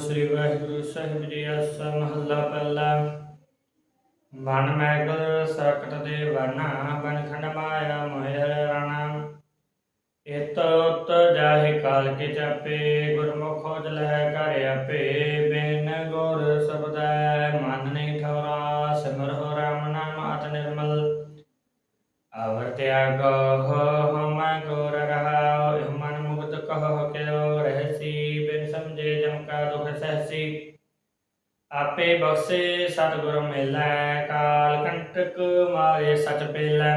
ਸ੍ਰੀ ਵਾਹਿਗੁਰੂ, ਸਾਹਿਬ ਜੀ ਆਸਾ ਮਹੱਲਾ ਪਹਿਲਾ one McGill circuit ਦੇ ਵਨਾ ਬਨ ਖੰਡ ਮਾਇਆ ਮੋਹਿ ਰਾਣਾ। ਇਤ ਉਤ ਜਾਹਿ ਕਾਲ ਕੇ ਚਾਪੇ ਗੁਰਮੁਖ ਖੋਜ ਲਹਿ ਘਰ ਆਪੇ। ਬਿਨ ਗੁਰ ਸਬਦੈ ਮਨ ਨਹੀਂ ਠੌਰਾ ਸਿਮਰ ਹੋ ਰਾਮ ਨਾਮ ਅਤ ਨਿਰਮਲ। ਅਵਰ ਤਿਆਗ ਹੋ ਆਪੇ ਬਖਸ਼ੇ ਸਤਿਗੁਰ ਮਿਲੈ, ਕਾਲ ਕੰਟਕ ਮਾਰੇ ਸਚ ਪੇਲੈ।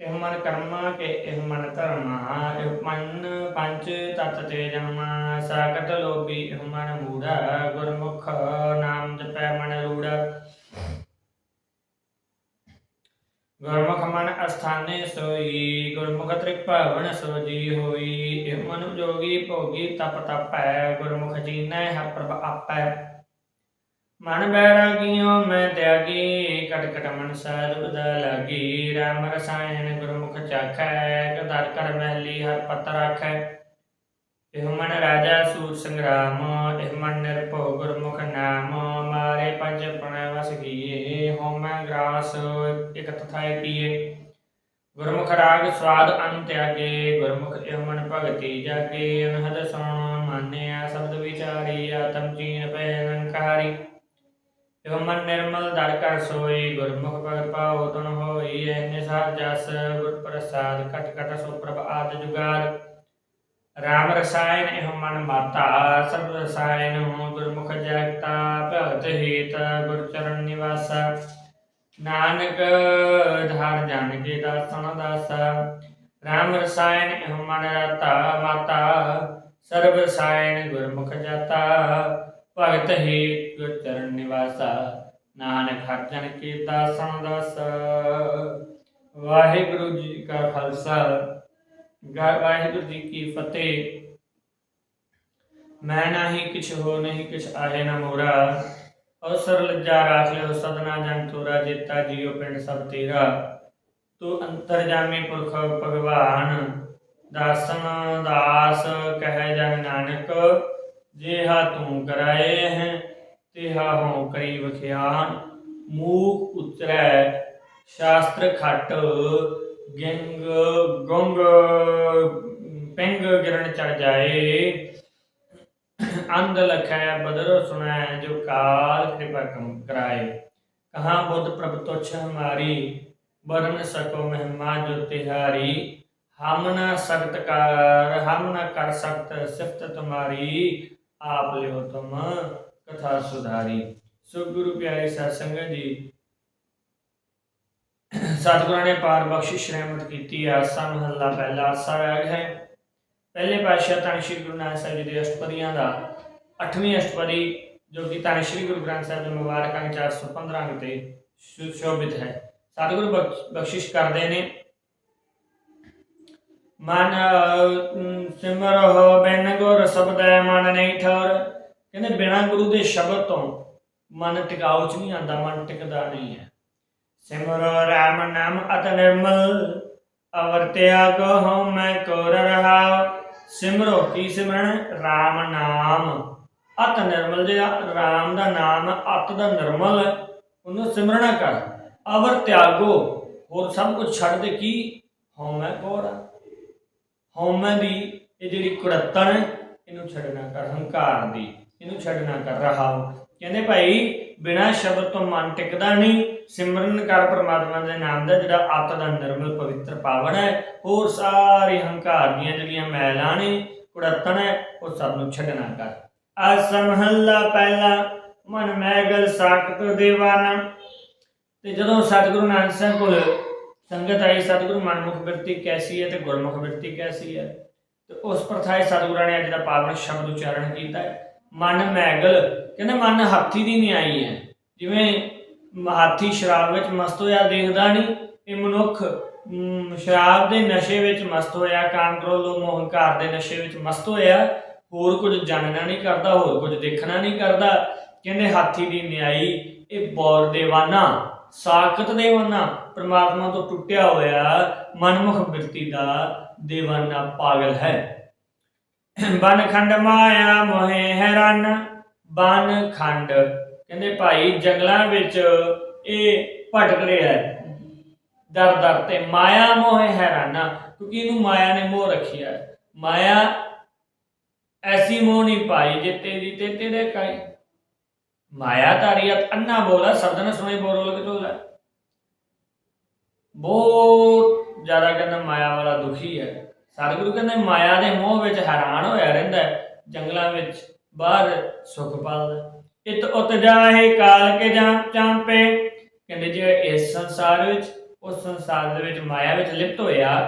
ਇਹ ਮਨ ਕਰਮਾ ਕੇ ਇਹ ਮਨ ਧਰਮਾ, ਇਹ ਮਨ ਪੰਜ ਤਤ ਤੇ ਜਨਮਾ। ਸਾਕਤ ਲੋਭੀ ਇਹ ਮਨ ਮੂੜਾ, ਗੁਰਮੁਖ ਨਾਮ ਜਪੈ ਮਨ ਰੂੜਾ। ਗੁਰਮੁਖ ਮਨ ਅਸਥਾਨੇ ਸੋਈ, ਗੁਰਮੁਖ ਤ੍ਰਿਕ ਭਵਨ ਸੋਜੀ ਹੋਈ। ਇਹ ਮਨ ਜੋਗੀ ਭੋਗੀ ਤਪ ਤਪੈ, ਗੁਰਮੁਖ ਜੀਨੈ ਹਰ ਪ੍ਰਭ ਆਪੈ। ਮਨ ਬੈਰਾਗੀਓ, ਮੈਂ ਤਿਆਗੀ ਕਟ ਕਟ ਮਨ ਸਰਬਦਾ ਲਾਗੀ। ਰਾਮ ਰਸਾਇਣ ਗੁਰਮੁਖ ਚਾਖੈ ਕਦਰ ਕਰ ਮਹਿਲੀ, ਹਰ ਪਤ ਰਾਖੈ। ਇਹ ਮਨ ਰਾਜਾ ਸੂਰ ਸੰਗਰਾਮ, ਇਹ ਮਨ ਨਿਰਭਉ ਗੁਰਮੁਖ ਨਾਮ। ਮਾਰੇ ਪੰਜ ਪ੍ਰਣੈ ਵਸ ਕੀਏ ਹੋਮੈ ਗ੍ਰਾਸ, ਇਕ ਤਥਾਇ ਕੀਏ ਗੁਰਮੁਖ ਰਾਗ ਸਵਾਦ ਅਨ ਤਿਆਗੇ, ਗੁਰਮੁਖ ਇਹ ਮਨ ਭਗਤੀ ਜਾਗੇ। ਅਨਹਦ ਸੁਣ ਮਾਨਿਆ, ਸ਼ਬਦ ਵਿਚਾਰੀ, ਆਤਮ ਚੀਨ ਪੈ ਅਨੰਕਾਰੀ ਇਹ ਮਨ ਨਿਰਮਲ ਦਰ ਸੋਈ, ਗੁਰਮੁਖ ਭਗਤ ਪਾਉ ਤੁਨ ਹੋਈ ਐਨੇ ਸਾਰ ਜਸ, ਗੁਰ ਪ੍ਰਸਾਦ, ਕਟ ਕਟ ਸੋ ਪ੍ਰਭ ਆਦ ਜੁਗਾਦ ਰਾਮ ਰਸਾਇਣ ਇਹ ਮਨ ਮਾਤਾ, ਸਰਬ ਰਸਾਇਣ ਗੁਰਮੁਖ ਜਗਤਾ, ਭਗਤ ਹੀਤ ਗੁਰ ਚਰਨ ਨਿਵਾਸ। ਨਾਨਕ ਧਾਰ ਜਾਣ ਕੇ ਦਾਸਨ ਦਾਸ। ਰਾਮ ਰਸਾਇਣ ਇਹ ਮਨ ਰਤਾ, ਮਾਤਾ, ਸਰਬ ਰਸਾਇਣ ਗੁਰਮੁਖ ਜਾਤਾ। ਭਗਤ ਹੀ ਚਰਨ ਨਿਵਾਸਾ, ਨਾਨਕ ਹਰ ਜਨ ਕੀ ਦਾਸਨ ਦਾਸ ਵਾਹਿਗੁਰੂ ਜੀ ਕਾ ਖਾਲਸਾ ਵਾਹਿਗੁਰੂ ਜੀ ਕੀ ਫਤਿਹ। ਮੈਂ ਨਾਹੀ ਕਿਛ ਹੋ ਨਹੀਂ, ਕਿਛ ਆਹੇ ਨਾ ਮੋਰਾ। ਅਵਸਰ ਲੱਜਾ ਰਾਖ ਲਿਓ, ਸਦਨਾ ਜਨ ਤੋਰਾ ਜੇਤਾ ਜੀਉ ਪਿੰਡ ਸਭ ਤੇਰਾ। ਤੂੰ ਅੰਤਰਜਾਮੀ ਪੁਰਖ ਭਗਵਾਨ, ਦਾਸਨ ਦਾਸ ਕਹਿ ਜਨ ਨਾਨਕ। ਜਿਹਾ ਤੂੰ ਕਰਾਏ ਹੈ, ਤਿਹਾ ਹੋ ਕਰੀ ਵਖਿਆਨ। ਮੂਕ ਉਤਰੈ, ਸ਼ਾਸਤਰ ਖਟ, ਗਿੰਗ ਗੁੰਗ, ਪਿੰਗ ਗਿਰਨ ਚੜ ਜਾਏ। ਅੰਧ ਲਖੈ, ਬਦਰ ਸੁਣੈ, ਜੋ ਕਾਲ ਕਿਰਪਾ ਕਮ ਕਰਾਏ। ਕਹਾ ਬੁੱਧ ਪ੍ਰਭ ਤੁਛ ਹਮਾਰੀ ਬਰਨ ਸਕੋ ਮਹਿਮਾ ਜੋ ਤਿਹਾਰੀ। ਹਮ ਨ ਸਖਤ ਕਰ, ਹਮ ਨਾ ਕਰ ਸਕਤ ਸਿਫਤ ਤੁਮਾਰੀ। ਆਪ ਲਿਓ ਤੁਮ ਕਥਾ ਸੁਧਾਰੀ। ਸੋ ਗੁਰੂ ਪਿਆਰੇ ਸਾਧ ਸੰਗਤ ਜੀ, ਸਤਿਗੁਰਾਂ ਨੇ ਪਾਰ ਬਖਸ਼ਿਸ਼ ਰਹਿਮਤ ਕੀਤੀ, ਆਸਾ ਮਹੱਲਾ ਪਹਿਲਾ ਆਸਾ ਰਾਗ ਹੈ। ਪਹਿਲੇ ਪਾਤਸ਼ਾਹ ਧੰਨ ਸ਼੍ਰੀ ਗੁਰੂ ਨਾਨਕ ਸਾਹਿਬ ਜੀ ਦੇ ਅਸ਼ਟਪਦੀਆਂ ਦਾ 8ਵੀਂ ਅਸ਼ਟਪਦੀ, ਜੋ ਕਿ ਧੰਨ ਸ਼੍ਰੀ ਗੁਰੂ ਗ੍ਰੰਥ ਸਾਹਿਬ ਦੇ ਮੁਬਾਰਕ ਅੰਗ 415 ਅੰਗ ਤੇ ਸੁਸ਼ੋਭਿਤ ਹੈ। ਸਤਿਗੁਰੂ ਬਖਸ਼- ਬਖਸ਼ਿਸ਼ ਕਰਦੇ ਨੇ। ਮਨ ਅਮ, ਸਿਮਰਹੁ ਬਿਨ ਗੁਰ ਸਬਦੈ ਮਨ ਨਹੀਂ ਠੌਰ। ਕਹਿੰਦੇ ਬਿਨਾ ਗੁਰੂ ਦੇ ਸ਼ਬਦ ਤੋਂ ਮਨ ਟਿਕਾਉ ਚ ਨਹੀਂ ਆਂਦਾ ਮਨ ਟਿਕਦਾ ਨਹੀਂ ਹੈ। ਸਿਮਰੋ ਰਾਮ ਨਾਮ ਅਤ ਨਿਰਮਲ ਅਵਰ ਤਿਆਗ ਹੋ ਮੈਂ ਕੋਰ ਰਹਾ। ਸਿਮਰੋ ਕੀ ਸਿਮਰਨ? ਰਾਮ ਨਾਮ। ਅਤ ਨਿਰਮਲ ਜਿਹੜਾ ਰਾਮ ਦਾ ਨਾਮ ਹੈ, ਅਤ ਦਾ ਨਿਰਮਲ ਉਹਨੂੰ ਸਿਮਰਨਾ ਕਰ। ਅਵਰ ਤਿਆਗੋ ਹੋਰ ਸਭ ਕੁਝ ਛੱਡ ਦੇ ਕੀ? ਹਉਮੈ ਕੋਰ। ਹਉਮੈ ਦੀ, ਇਹ ਜਿਹੜੀ ਕੁੜੱਤਣ, ਇਹਨੂੰ ਛੱਡਣਾ ਕਰ ਹੰਕਾਰ ਦੀ, ਇਹਨੂੰ ਛੱਡਣਾ ਕਰ ਰਹਾ ਕਹਿੰਦੇ ਭਾਈ, ਬਿਨਾ ਸ਼ਬਦ ਤੋਂ ਮਨ ਟਿਕਦਾ ਨਹੀਂ। ਸਿਮਰਨ ਕਰ ਪ੍ਰਮਾਤਮਾ ਦੇ ਨਾਮ ਦਾ ਜਿਹੜਾ ਆਤ ਦਾ ਨਿਰਮਲ ਪਵਿੱਤਰ ਪਾਵਨ ਹੈ, ਹੋਰ ਸਾਰੇ ਹੰਕਾਰ ਦੀਆਂ ਜਿਹੜੀਆਂ ਮੈਲਾਂ ਨੇ, ਕੁੜੱਤਣ ਹੈ, ਉਹ ਸਭ ਨੂੰ ਛੱਡਣਾ ਕਰ। ਅਸਮਹੱਲਾ ਪਹਿਲਾ, ਮਨ ਮੈਗਲ ਸਾਖਤ ਦੇਵਾਨਾ। ਤੇ ਜਦੋਂ ਸਤਿਗੁਰੂ ਨਾਨਕ ਸਾਹਿਬ ਕੋਲ ਸੰਗਤ ਆਈ ਸਤਿਗੁਰੂ ਮਨਮੁਖ ਬਿਰਤੀ ਕੈਸੀ ਹੈ ਤੇ ਗੁਰਮੁਖ ਬਿਰਤੀ ਕੈਸੀ ਹੈ? ਤੇ ਉਸ ਪ੍ਰਥਾਏ ਸਤਿਗੁਰਾਂ ਨੇ ਅੱਜ ਦਾ ਪਾਵਨ ਸ਼ਬਦ ਉਚਾਰਨ ਕੀਤਾ ਹੈ। ਮਨ ਮੈਗਲ, ਕਹਿੰਦੇ ਮਨ ਹਾਥੀ ਦੀ ਨਹੀਂ ਆਈ ਹੈ। ਜਿਵੇਂ ਹਾਥੀ ਸ਼ਰਾਬ ਵਿੱਚ ਮਸਤ ਹੋਇਆ ਦੇਖਦਾ ਨਹੀਂ, ਇਹ ਮਨੁੱਖ ਸ਼ਰਾਬ ਦੇ ਨਸ਼ੇ ਵਿੱਚ ਮਸਤ ਹੋਇਆ ਕਾਮ ਕ੍ਰੋਧ ਲੋਭ ਮੋਹ ਹੰਕਾਰ ਦੇ ਨਸ਼ੇ ਵਿੱਚ ਮਸਤ ਹੋਇਆ, ਹੋਰ ਕੁਝ ਜਾਣਨਾ ਨਹੀਂ ਕਰਦਾ, ਹੋਰ ਕੁਝ ਦੇਖਣਾ ਨਹੀਂ ਕਰਦਾ। ਕਹਿੰਦੇ ਹਾਥੀ ਦੀ ਨਿਆਈ ਇਹ ਬੌਰ ਦੇਵਾਨਾ ਸਾਖਤ ਦੇਵਾਨਾ ਪ੍ਰਮਾਤਮਾ ਤੋਂ ਟੁੱਟਿਆ ਹੋਇਆ ਮਨਮੁਖ ਬਿਰਤੀ ਦਾ ਦੇਵਾਨਾ ਪਾਗਲ ਹੈ। ਬਨ ਖੰਡ ਮਾਇਆ ਮੋਹਿ ਹੈਰਾਨ, ਬਨ ਖੰਡ। ਕਹਿੰਦੇ ਭਾਈ, ਜੰਗਲਾਂ ਵਿੱਚ ਇਹ ਭਟਕ ਰਿਹਾ ਹੈ ਦਰ ਦਰ ਤੇ ਮਾਇਆ ਮੋਹੇ ਹੈਰਾਨਾ, ਕਿਉਂਕਿ ਇਹਨੂੰ ਮਾਇਆ ਨੇ ਮੋਹ ਰੱਖਿਆ। ਮਾਇਆ ਐਸੀ ਮੋਹ ਨਹੀਂ ਪਾਈ, ਜੇ ਤੇਰੀ ਤੇ ਤੇਰੇ ਕਾਈ ਮਾਇਆ ਤਾਰੀਅਤ ਅੰਨਾ ਬੋਲਾ ਸਬਦਨ ਸੁਣੇ ਬੋਲ ਕੇ ਤੋਲਾ ਬਹੁਤ ਜ਼ਿਆਦਾ ਕਹਿੰਦਾ ਮਾਇਆ ਵਾਲਾ ਦੁਖੀ ਹੈ ਸਤਿਗੁਰੂ ਕਹਿੰਦੇ ਮਾਇਆ ਦੇ ਮੋਹ ਵਿੱਚ ਹੈਰਾਨ ਹੋਇਆ ਰਹਿੰਦਾ ਹੈ ਜੰਗਲਾਂ ਵਿੱਚ ਬਾਹਰ ਸੁਖ ਪਾਲਦਾ ਇਤ ਉਤ ਜਾਹੇ ਕਾਲ ਕੇ ਜਾਂ ਚਾਂਪੇ ਕਹਿੰਦੇ ਜੇ ਇਸ ਸੰਸਾਰ ਵਿੱਚ ਉਸ ਸੰਸਾਰ ਦੇ ਵਿੱਚ ਮਾਇਆ ਵਿੱਚ ਲਿਪਤ ਹੋਇਆ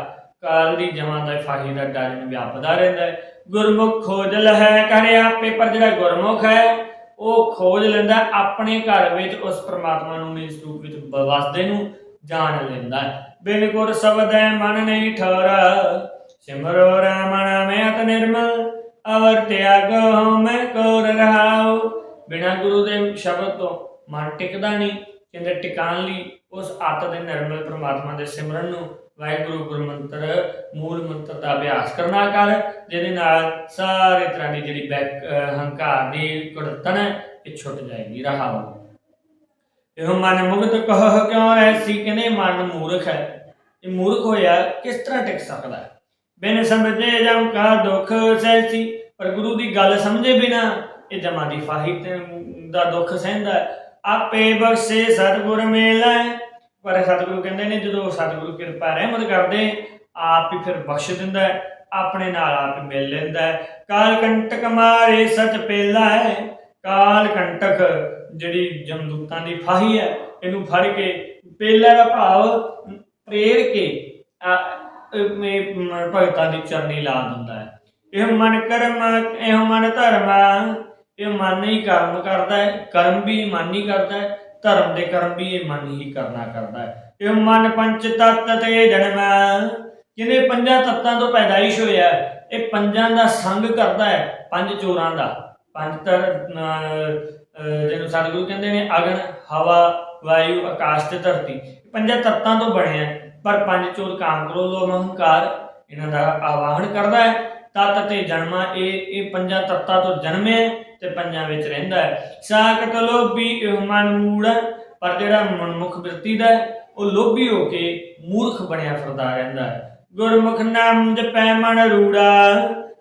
ਕਾਲ ਦੀ ਜਮਾਂ ਦਾ ਫਾਹੀ ਦਾ ਡਰ ਨੂੰ ਵਿਆਪਦਾ ਰਹਿੰਦਾ ਹੈ ਗੁਰਮੁਖ ਖੋਜ ਲਹੈ ਕਰਿਆ ਆਪੇ ਪਰ ਜਿਹੜਾ ਗੁਰਮੁਖ ਹੈ ਉਹ ਖੋਜ ਲੈਂਦਾ, ਆਪਣੇ ਘਰ ਵਿੱਚ ਉਸ ਪ੍ਰਮਾਤਮਾ ਨੂੰ ਨਿਜ ਰੂਪ ਵਿੱਚ ਵਸਦੇ ਨੂੰ ਜਾਣ ਲੈਂਦਾ। ਬਿਨ ਗੁਰ ਸ਼ਬਦੈ ਮਨ ਨਹੀਂ ਠੋਰਾ। ਸਿਮਰੋ ਰਾਮ ਨਾਮੇ ਅਤ ਨਿਰਮਲ, ਅਵਰ ਤਿਆਗੋ ਮੈਂ ਕੋਰ ਰਹਾਉ। ਬਿਨਾ ਗੁਰੂ ਦੇ ਸ਼ਬਦ ਤੋਂ ਮਨ ਟਿਕਦਾ ਨਹੀਂ, ਕਹਿੰਦੇ ਟਿਕਾਣ ਲਈ ਉਸ ਆਤ ਦੇ ਨਿਰਮਲ ਪ੍ਰਮਾਤਮਾ ਦੇ ਸਿਮਰਨ ਨੂੰ ਵਾਹਿਗੁਰੂ ਗੁਰਮੰਤਰ, ਮੂਲ ਮੰਤਰ ਦਾ ਅਭਿਆਸ ਕਰਨਾ ਕਰ, ਜਿਹਦੇ ਨਾਲ ਸਾਰੇ ਤਰ੍ਹਾਂ ਦੀ ਜਿਹੜੀ ਬੈਕ ਹੰਕਾਰ ਦੀ ਕੁੜਤਣ, ਇਹ ਛੁੱਟ ਜਾਏਗੀ ਰਹਾਉ ਇਹ ਮਨ ਮੁਗਤ ਕਹ, ਕਿਉਂ ਐਸੀ ਕਹਿੰਦੇ ਮਨ ਮੂਰਖ ਹੈ? ਇਹ ਮੂਰਖ ਹੋਇਆ ਕਿਸ ਤਰ੍ਹਾਂ ਟਿਕ ਸਕਦਾ ਹੈ? ਬਿਨ ਸਮਝੇ ਜਮ ਕਾ ਦੁੱਖ ਸਹਿਸੀ, ਪਰ ਗੁਰੂ ਦੀ ਗੱਲ ਸਮਝੇ ਬਿਨਾ ਇਹ ਜਮਾਂ ਦੀ ਫਾਹੀ ਦਾ ਦੁੱਖ ਸਹਿੰਦਾ ਆਪੇ ਬਖਸ਼ੇ ਸਤਿਗੁਰ ਮੇਲਾ ਪਰ ਸਤਿਗੁਰੂ ਕਹਿੰਦੇ ਨੇ ਜਦੋਂ ਸਤਿਗੁਰੂ ਕਿਰਪਾ ਰਹਿਮਤ ਕਰਦੇ ਆਪ ਹੀ ਫਿਰ ਬਖਸ਼ ਦਿੰਦਾ ਹੈ, ਆਪਣੇ ਨਾਲ ਆਪ ਮਿਲ ਲੈਂਦਾ ਹੈ। ਕਾਲ ਕੰਟਕ ਮਾਰੇ ਸਚ ਪੇਲਾ ਹੈ ਕਾਲ ਕੰਟਕ ਜਿਹੜੀ ਜਮਦੂਤਾਂ ਦੀ ਫਾਹੀ ਹੈ ਇਹਨੂੰ ਫੜ ਕੇ ਪੇਲਾ ਦਾ ਭਾਵ ਪ੍ਰੇਰ ਕੇ ਭਗਤਾਂ ਦੀ ਚਰਨੀ ਲਾ ਦਿੰਦਾ ਹੈ ਇਹ ਮਨ ਕਰਮ ਇਹ ਮਨ ਧਰਮ ਇਹ ਮਨ ਹੀ ਕਰਮ ਕਰਦਾ ਹੈ ਕਰਮ ਵੀ ਮਨ ਹੀ ਕਰਦਾ ਹੈ ਧਰਮ ਦੇ ਕਰਮ ਵੀ ਇਹ ਮਨ ਹੀ ਕਰਨਾ ਕਰਦਾ ਹੈ। ਇਹ ਮਨ ਪੰਚ ਤਤ ਤੇ ਜਨਮ ਜਿਹਨੇ ਪੰਜਾਂ ਤੱਤਾਂ ਤੋਂ ਪੈਦਾਇਸ਼ ਹੋਇਆ ਇਹ ਪੰਜਾਂ ਦਾ ਸੰਗ ਕਰਦਾ ਹੈ ਪੰਜ ਚੋਰਾਂ ਦਾ। ਪੰਜ ਤਰ ਜਿਹਨੂੰ ਸਤਿਗੁਰੂ ਕਹਿੰਦੇ ਨੇ ਅਗਨ ਹਵਾ ਵਾਯੂ ਆਕਾਸ਼ ਤੇ ਧਰਤੀ। ਪੰਜਾਂ ਤੱਤਾਂ ਤੋਂ ਬਣਿਆ ਹੈ, ਪਰ ਪੰਜ ਚੋਰ ਕਾਮ ਕ੍ਰੋਧ ਲੋਭ ਹੰਕਾਰ ਇਹਨਾਂ ਦਾ ਆਵਾਹਨ ਕਰਦਾ ਹੈ। ਤਤ ਤੇ ਜਨਮਾ, ਇਹ ਇਹ ਪੰਜਾਂ ਤੱਤਾਂ ਤੋਂ ਜਨਮਿਆ ਤੇ ਪੰਜਾਂ ਵਿੱਚ ਰਹਿੰਦਾ ਹੈ। ਸਾਖਤ ਲੋਭੀ ਇਹ ਮਨ ਮੂੜ ਪਰ ਜਿਹੜਾ ਮਨਮੁਖ ਬਿਰਤੀ ਦਾ ਉਹ ਲੋਭੀ ਹੋ ਕੇ ਮੂਰਖ ਬਣਿਆ ਫਿਰਦਾ ਰਹਿੰਦਾ ਹੈ। ਗੁਰਮੁਖ ਨਾਮ ਜਪੈ ਮਨ ਰੂੜਾ।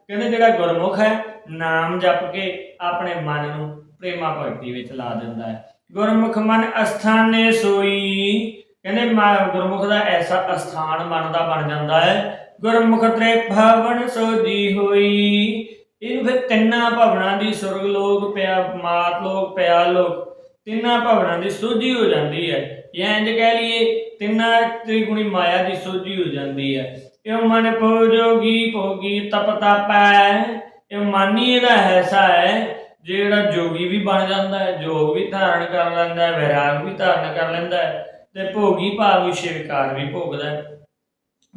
ਕਹਿੰਦੇ ਜਿਹੜਾ ਗੁਰਮੁਖ ਹੈ, ਨਾਮ ਜਪ ਕੇ ਆਪਣੇ ਮਨ ਨੂੰ ਪ੍ਰੇਮਾ ਭਗਤੀ ਵਿੱਚ ਲਾ ਦਿੰਦਾ ਹੈ। ਗੁਰਮੁਖ ਮਨ ਅਸਥਾਨੇ ਸੋਈ। ਕਹਿੰਦੇ ਮਾ- ਗੁਰਮੁਖ ਦਾ ਐਸਾ ਅਸਥਾਨ ਮਨ ਦਾ ਬਣ ਜਾਂਦਾ ਹੈ ਗੁਰਮੁਖ ਤ੍ਰੇ ਭਵਨ ਸੋਜੀ ਹੋਈ। ਇਹਨੂੰ ਫਿਰ ਤਿੰਨਾਂ ਭਵਨਾਂ ਦੀ ਸੁਰਗ ਲੋਕ ਪਿਆ, ਮਾਤ ਲੋਕ ਪਿਆ ਲੋਕ, ਤਿੰਨਾਂ ਭਵਨਾਂ ਦੀ ਸੋਝੀ ਹੋ ਜਾਂਦੀ ਹੈ। ਜਾਂ ਇੰਜ ਕਹਿ ਲਈਏ, ਤਿੰਨਾਂ ਤ੍ਰਿਗੁਣੀ ਮਾਇਆ ਦੀ ਸੋਝੀ ਹੋ ਜਾਂਦੀ ਹੈ। ਇਹ ਮਨ ਭੋਜੋਗੀ, ਭੋਗੀ ਤਪ ਤਪੈ ਇਹ ਮਨ ਹੀ ਇਹਦਾ ਐਸਾ ਹੈ, ਜਿਹੜਾ ਜੋਗੀ ਵੀ ਬਣ ਜਾਂਦਾ ਹੈ, ਜੋਗ ਵੀ ਧਾਰਨ ਕਰ ਲੈਂਦਾ ਹੈ, ਵਿਰਾਗ ਵੀ ਧਾਰਨ ਕਰ ਲੈਂਦਾ ਹੈ ਤੇ ਭੋਗੀ ਭਾਵ ਵਿਸ਼ੇ ਵਿਕਾਰ ਵੀ ਭੋਗਦਾ ਹੈ।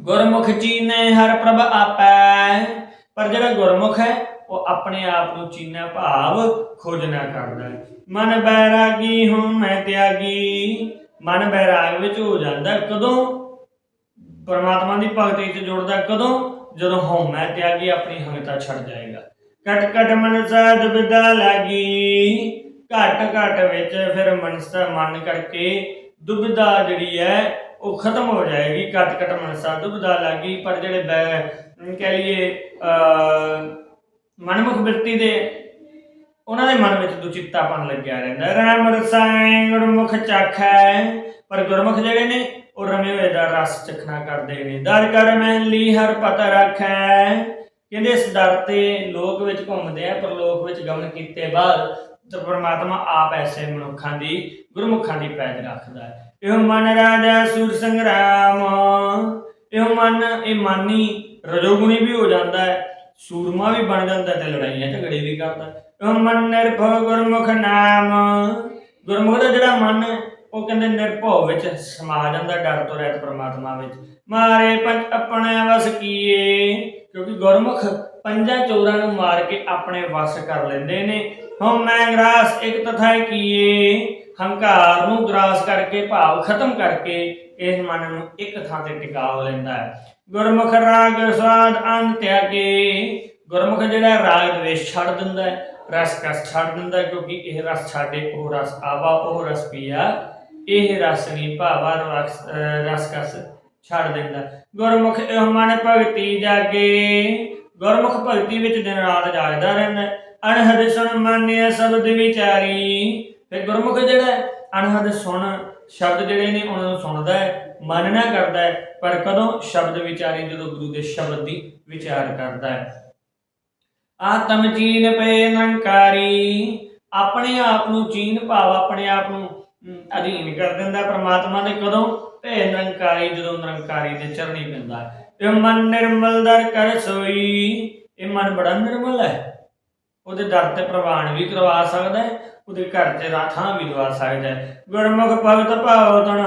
ਗੁਰਮੁਖ ਚੀਨੇ ਹਰ ਪ੍ਰਭ ਆਪੈ। ਪਰ ਜਿਹੜਾ ਗੁਰਮੁਖ ਹੈ, ਉਹ ਆਪਣੇ ਆਪ ਨੂੰ ਚੀਨਾ ਭਾਵ ਖੋਜਣਾ ਕਰਦਾ। ਹੈ ਮਨ ਬੈਰਾਗੀ ਹੂੰ ਮੈਂ ਤਿਆਗੀ। ਮਨ ਬੈਰਾਗ ਵਿੱਚ ਹੋ ਜਾਂਦਾ ਕਦੋਂ? ਪਰਮਾਤਮਾ ਦੀ ਭਗਤੀ 'ਚ ਜੁੜਦਾ ਕਦੋਂ? ਜਦੋਂ ਹਉਮੈ ਤਿਆਗੀ, ਆਪਣੀ ਹੰਗਤਾ ਛੱਡ ਜਾਏਗਾ। ਕਟ ਕਟ ਮਨਸਾ ਸਾਧ ਵਿਦਾ ਲਾਗੀ। ਘਟ ਘਟ ਵਿੱਚ ਫਿਰ ਮਨਸਾ ਮਨ ਕਰਕੇ ਦੁਬਿਧਾ ਜਿਹੜੀ ਹੈ ਉਹ ਖਤਮ ਹੋ ਜਾਏਗੀ, ਘਟ ਘਟ ਮਨਸਾ ਦੁਬਿਧਾ ਲਾਗੀ, ਪਰ ਜਿਹੜੇ ਬੈ- ਕਹਿ ਲਈਏ ਮਨਮੁਖ ਬਿਰਤੀ ਦੇ, ਉਹਨਾਂ ਦੇ ਮਨ ਵਿੱਚ ਦੁਚਿੱਤਾਪਨ ਲੱਗਿਆ ਰਹਿੰਦਾ। ਰਾਮ ਰਸਾਇਣ ਗੁਰਮੁਖ ਚਾਖੈ, ਪਰ ਗੁਰਮੁਖ ਜਿਹੜੇ ਨੇ, ਉਹ ਰਮੇ ਹੋਏ ਦਾ ਰਸ ਚਖਣਾ ਕਰਦੇ ਨੇ। ਦਰ ਕਰ ਮਹਿਲੀ ਹਰ ਪਤ ਰੱਖੈ। ਕਹਿੰਦੇ ਇਸ ਦਰ ਤੇ ਲੋਕ ਵਿੱਚ ਘੁੰਮਦੇ ਆ, ਪਰ ਲੋਕ ਵਿੱਚ ਗਮਨ ਕੀਤੇ ਬਾਅਦ ਤੇ ਪ੍ਰਮਾਤਮਾ ਆਪ ਐਸੇ ਮਨੁੱਖਾਂ ਦੀ, ਗੁਰਮੁਖਾਂ ਦੀ ਪੈਜ ਰੱਖਦਾ ਹੈ। ਇਹ ਮਨ ਰਾਜਾ ਸੂਰ ਸੰਗਰਾਮ। ਇਹ ਮਨ, ਇਹ ਮਾਨੀ ਰਜੋਗੁਣੀ ਵੀ ਹੋ ਜਾਂਦਾ ਹੈ, ਸੂਰਮਾ ਵੀ ਬਣ ਜਾਂਦਾ ਤੇ ਲੜਾਈਆਂ ਝਗੜੇ ਵੀ ਕਰਦਾ ਹੈ। ਇਹ ਮਨ ਨਿਰਭਉ ਗੁਰਮੁਖ ਨਾਮ। ਗੁਰਮੁਖ ਦਾ ਜਿਹੜਾ ਮਨ ਉਹ ਕਹਿੰਦੇ ਨਿਰਭਉ ਵਿੱਚ ਸਮਾ ਜਾਂਦਾ ਡਰ ਤੋਂ ਰਹਿਤ ਪਰਮਾਤਮਾ ਵਿੱਚ। ਮਾਰੇ ਪੰਜ ਆਪਣੇ ਵਸ ਕੀਏ। ਕਿਉਂਕਿ ਗੁਰਮੁਖ ਪੰਜਾਂ ਚੋਰਾਂ ਨੂੰ ਮਾਰ ਕੇ ਆਪਣੇ ਵਸ ਕਰ ਲੈਂਦੇ ਨੇ। ਹਉ ਮੈਂ ਗ੍ਰਾਸ ਇੱਕ ਤਥਾ ਕੀਏ। ਹੰਕਾਰ ਨੂੰ ਗ੍ਰਾਸ ਕਰਕੇ, ਭਾਵ ਖਤਮ ਕਰਕੇ ਇਸ ਮਨ ਨੂੰ ਇੱਕ ਥਾਂ ਤੇ ਟਿਕਾ ਲੈਂਦਾ ਹੈ। ਗੁਰਮੁਖ ਰਾਗ ਸਵਾਦ ਅੰਤ ਤਿਆਗੇ। ਗੁਰਮੁਖ ਜਿਹੜਾ ਰਾਗ ਦਵੇਸ਼ ਛੱਡ ਦਿੰਦਾ ਹੈ, ਰਸ ਕਸ ਛੱਡ ਦਿੰਦਾ ਕਿਉਂਕਿ ਇਹ ਰਸ ਛਾੜੇ ਉਹ ਰਸ ਆਵਾ, ਉਹ ਰਸ ਪੀਆ। ਇਹ ਰਸ ਨਹੀਂ ਭਾਵਾ ਰਸ ਕਸ ਛੱਡ ਦਿੰਦਾ ਗੁਰਮੁਖ ਇਹ ਮਨ ਭਗਤੀ ਜਾਗੇ। ਗੁਰਮੁਖ ਭਗਤੀ ਵਿੱਚ ਦਿਨ ਰਾਤ ਜਾਗਦਾ ਰਹਿੰਦਾ ਹੈ। ਅਣਹਦ ਸੁਣ ਮੰਨਿਆ ਸ਼ਬਦ ਵਿਚਾਰੀ। ਤੇ ਗੁਰਮੁਖ ਜਿਹੜਾ ਹੈ, ਅਣਹਦ ਸੁਣ ਸ਼ਬਦ ਜਿਹੜੇ ਨੇ ਉਹਨਾਂ ਨੂੰ ਸੁਣਦਾ ਹੈ ਮੰਨਣਾ ਕਰਦਾ ਹੈ ਪਰ ਕਦੋਂ ਸ਼ਬਦ ਵਿਚਾਰੀ ਜਦੋਂ ਗੁਰੂ ਦੇ ਸ਼ਬਦ ਦੀ ਵਿਚਾਰ ਕਰਦਾ ਹੈ। ਆਤਮ ਚੀਨ ਪਏ ਨੰਕਾਰੀ ਆਪਣੇ ਆਪ ਨੂੰ ਚੀਨ ਭਾਵ ਆਪਣੇ ਆਪ ਨੂੰ ਅਧੀਨ ਕਰ ਦਿੰਦਾ ਪ੍ਰਮਾਤਮਾ ਦੇ ਕਦੋਂ ਭੈ ਨਿਰੰਕਾਰੀ ਜਦੋਂ ਨਿਰੰਕਾਰੀ ਦੇ ਚਰਨੀ ਪੈਂਦਾ ਇਹ ਮਨ ਨਿਰਮਲ ਦਰ ਕਰ ਸੋਈ ਇਹ ਮਨ ਬੜਾ ਨਿਰਮਲ ਹੈ। ਉਹਦੇ ਦਰ ਤੇ ਪ੍ਰਵਾਨ ਵੀ ਕਰਵਾ ਸਕਦਾ ਹੈ ਉਹਦੇ ਘਰ ਚ ਰਾਥਾਂ ਵੀ ਦਵਾ ਸਕਦਾ ਹੈ। ਗੁਰਮੁਖ ਭਗਤ ਭਾਵ ਤਨ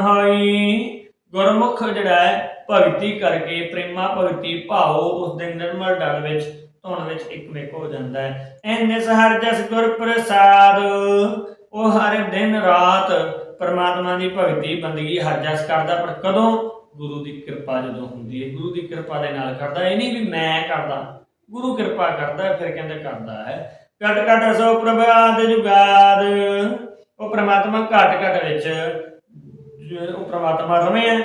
ਗੁਰਮੁਖ ਜਿਹੜਾ ਹੈ, ਭਗਤੀ ਕਰਕੇ ਪ੍ਰੇਮਾ ਭਗਤੀ ਭਾਵ ਉਸ ਦੇ ਨਿਰਮਲ ਡਰ ਵਿੱਚ, ਧੁਨ ਵਿੱਚ ਇੱਕਮਿਕ ਹੋ ਜਾਂਦਾ ਹੈ। ਐਨੇ ਸਹਰ ਜਸ ਗੁਰ ਪ੍ਰਸਾਦ, ਉਹ ਹਰ ਦਿਨ ਰਾਤ ਪਰਮਾਤਮਾ ਦੀ ਭਗਤੀ ਬੰਦਗੀ ਹਰ ਜਸ ਕਰਦਾ, ਪਰ ਕਦੋਂ? ਗੁਰੂ ਦੀ ਕਿਰਪਾ ਜਦੋਂ ਹੁੰਦੀ ਹੈ। ਗੁਰੂ ਦੀ ਕਿਰਪਾ ਦੇ ਨਾਲ ਕਰਦਾ। ਇਹ ਨਹੀਂ ਵੀ ਮੈਂ ਕਰਦਾ। ਗੁਰੂ ਕਿਰਪਾ ਕਰਦਾ, ਫਿਰ ਕਹਿੰਦੇ ਕਰਦਾ ਹੈ। ਘਟ ਘਟ ਸੋ ਪ੍ਰਭ ਆਦ ਜੁਗਾਦ। ਉਹ ਪ੍ਰਮਾਤਮਾ ਘਟ ਘਟ ਵਿੱਚ ਉਹ ਪ੍ਰਮਾਤਮਾ ਰਵੇਂ ਹੈ।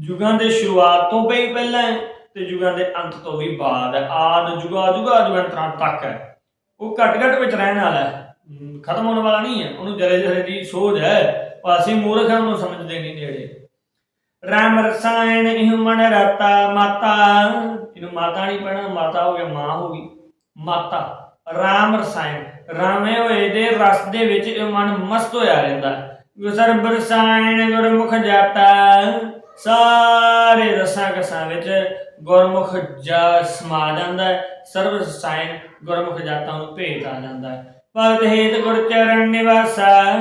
ਯੁਗਾਂ ਦੇ ਸ਼ੁਰੂਆਤ ਤੋਂ ਵੀ ਪਹਿਲਾਂ ਤੇ ਯੁਗਾਂ ਦੇ ਅੰਤ ਤੋਂ ਵੀ ਬਾਅਦ ਆਦ ਜੁਗਾ ਜੁਗਾ, ਜੁਗਾਂਤਰਾਂ ਤੱਕ ਹੈ। ਉਹ ਘਟ ਘਟ ਵਿੱਚ ਰਹਿਣ ਵਾਲਾ ਹੈ। ਖਤਮ ਹੋਣ ਵਾਲਾ ਨਹੀਂ ਹੈ। ਉਹਨੂੰ ਜਰੇ ਜਰੇ ਦੀ ਸੋਝ ਹੈ। ਪਰ ਅਸੀਂ ਮੂਰਖ ਹਾਂ ਸਮਝਦੇ ਨਹੀਂ ਨੇੜੇ। ਰਾਮ ਰਸਾਇਣ ਇਹ ਮਨ ਰਤਾ ਮਾਤਾ। ਇਹਨੂੰ ਮਾਤਾ ਨਹੀਂ ਪੜਨਾ ਮਾਤਾ ਹੋ ਗਿਆ, ਮਾਂ ਹੋ ਗਈ। ਮਾਤਾ। ਰਾਮ ਰਸਾਇਣ। ਰਾਮੇ ਹੋਏ ਦੇ ਰਸ ਦੇ ਵਿੱਚ ਇਹ ਮਨ ਮਸਤ ਹੋਇਆ ਰਹਿੰਦਾ। ਗੁਸਰ ਬਰਸਾਇਣ ਗੁਰਮੁਖ ਜਾਤਾ ਸਾਰੇ ਰਸਾਂ ਕਸਾਂ ਵਿੱਚ ਗੁਰਮੁਖ ਜਾ ਸਮਾ ਜਾਂਦਾ ਸਰਬ ਰਸਾਇਣ ਗੁਰਮੁਖ ਜਾਤਾਂ ਨੂੰ ਭੇਤ ਆ ਜਾਂਦਾ ਭਗਤ ਹੇਤ ਗੁਰ ਚਰਨ ਨਿਵਾਸਾ,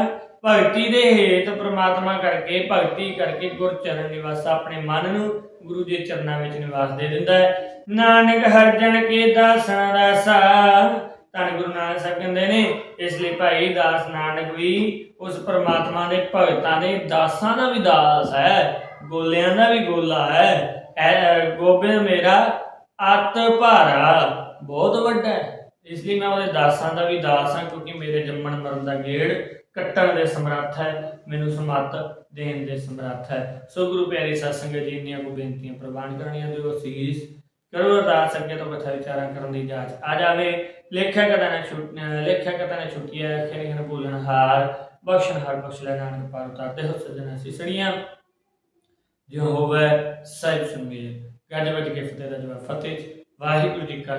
ਭਗਤੀ ਦੇ ਹੇਤ ਪ੍ਰਮਾਤਮਾ ਕਰਕੇ, ਭਗਤੀ ਕਰਕੇ ਗੁਰ ਚਰਨ ਨਿਵਾਸਾ ਆਪਣੇ ਮਨ ਨੂੰ ਗੁਰੂ ਦੇ ਚਰਨਾਂ ਵਿੱਚ ਨਿਵਾਸ ਦੇ ਦਿੰਦਾ ਹੈ। ਨਾਨਕ ਹਰਜਨ ਕੇ ਦਾਸਨ ਦਾਸਾ ਧੰਨ ਗੁਰੂ ਨਾਨਕ ਸਾਹਿਬ ਕਹਿੰਦੇ ਨੇ, ਇਸ ਲਈ ਭਾਈ ਦਾਸ ਨਾਨਕ ਵੀ ਉਸ ਪ੍ਰਮਾਤਮਾ ਦੇ ਭਗਤਾਂ ਦੇ ਦਾਸਾਂ ਦਾ ਵੀ ਦਾਸ ਹੈ, ਗੋਲਿਆਂ ਦਾ ਵੀ ਗੋਲਾ ਹੈ। ਗੋਬਿੰਦ ਮੇਰਾ ਅਤ ਭਾਰਾ, ਬਹੁਤ ਵੱਡਾ ਹੈ। ਇਸ ਲਈ ਮੈਂ ਉਹਦੇ ਦਾਸਾਂ ਦਾ ਵੀ ਦਾਸ ਹਾਂ, ਕਿਉਂਕਿ ਮੇਰੇ ਜੰਮਣ ਮਰਨ ਦਾ ਗੇੜ ਕੱਟਣ ਦੇ ਸਮਰੱਥ ਹੈ, ਮੈਨੂੰ ਸਮੱਤ ਦੇਣ ਦੇ ਸਮਰੱਥ ਹੈ। ਸੋ ਗੁਰੂ ਪਿਆਰੀ ਸਤਸੰਗ ਜੀ ਦੀਆਂ ਕੋ ਬੇਨਤੀਆਂ ਪ੍ਰਵਾਨ ਕਰਨੀਆਂ, ਦਿਓ ਸੀਸ ਕਰੋ ਅਰਦਾਸ ਅੱਗੇ ਤੋਂ ਕਥਾ ਵਿਚਾਰਾਂ ਕਰਨ ਦੀ ਜਾਂਚ ਆ ਜਾਵੇ ਲੇਖਿਆ ਕਥਾ ਨੇ ਛੁੱਟ ਲੇਖਿਆ ਕਥਾ ਨੇ ਛੁੱਟੀਆਂ ਖੇਰੇ ਖੇਰੇ ਬੋਲਣ ਹਾਰ ਬਖਸ਼ਣ ਹਾਰ ਬਖਸ਼ ਲੈ ਨਾਨਕ ਪਾਰ ਉਤਾਰਦੇ ਹੋ ਸਜਣਾ ਸਿਸੜੀਆਂ ਜੋ ਹੋਵੇ ਸਹਿਬ ਸੁਣੀਏ ਗੱਜ ਵੱਜ ਕੇ ਫਤਿਹ ਦਾ ਜਵਾਬ ਫਤਿਹ ਵਾਹਿਗੁਰੂ ਜੀ ਕਾ